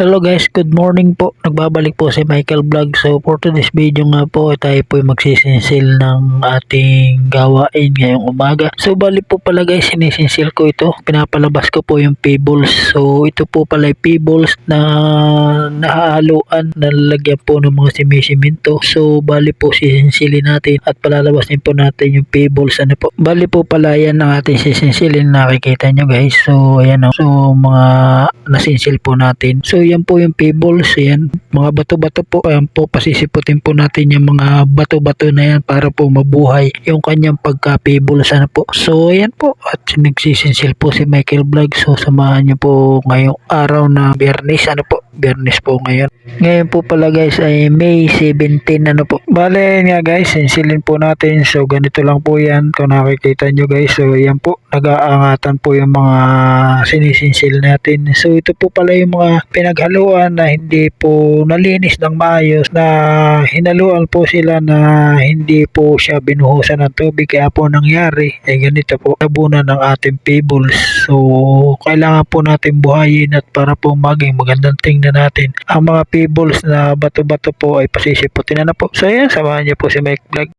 Hello guys, good morning po. Nagbabalik po si Michael Vlog. So for today's video nga po, tayo po ay magsisinsil ng ating gawain ngayong umaga. So bali po pala guys, sinisinsil ko ito. Pinapalabas ko po yung pebbles. So ito po pala yung pebbles na nahahaluan na lalagyan po ng mga simisiminto. So bali po sisinsilin natin at palalabasin po natin yung pebbles. Ano po? Bali po pala yan ang ating sisinsilin. Nakikita nyo guys. So ayan o. So mga nasinsil po natin. So yan po yung pebbles. Yan. Mga bato-bato po. Ayan po. Pasisiputin po natin yung mga bato-bato na yan para po mabuhay yung kanyang pagka-pebbles. Ano po. So ayan po. At nagsisinsil po si Michael Vlog. So samahan nyo po ngayong araw na biyernes. Ano po. Biyernes po ngayon. Ngayon po pala guys ay May 17 ano po. Bale nga guys, sinsilin po natin. So ganito lang po yan kung nakikita nyo guys. So yan po, nag-aangatan po yung mga sinisinsil natin. So ito po pala yung mga pinaghaluan na hindi po nalinis ng maayos na hinaluan po sila na hindi po siya binuhusan ng tubig kaya po nangyari ay ganito po nabunan ng ating pebbles. So kailangan po natin buhayin at para po maging magandang tingnan natin ang mga na bato-bato po ay pasisiputin na, na po. So ayan, samahan niyo po si Mike Vlog.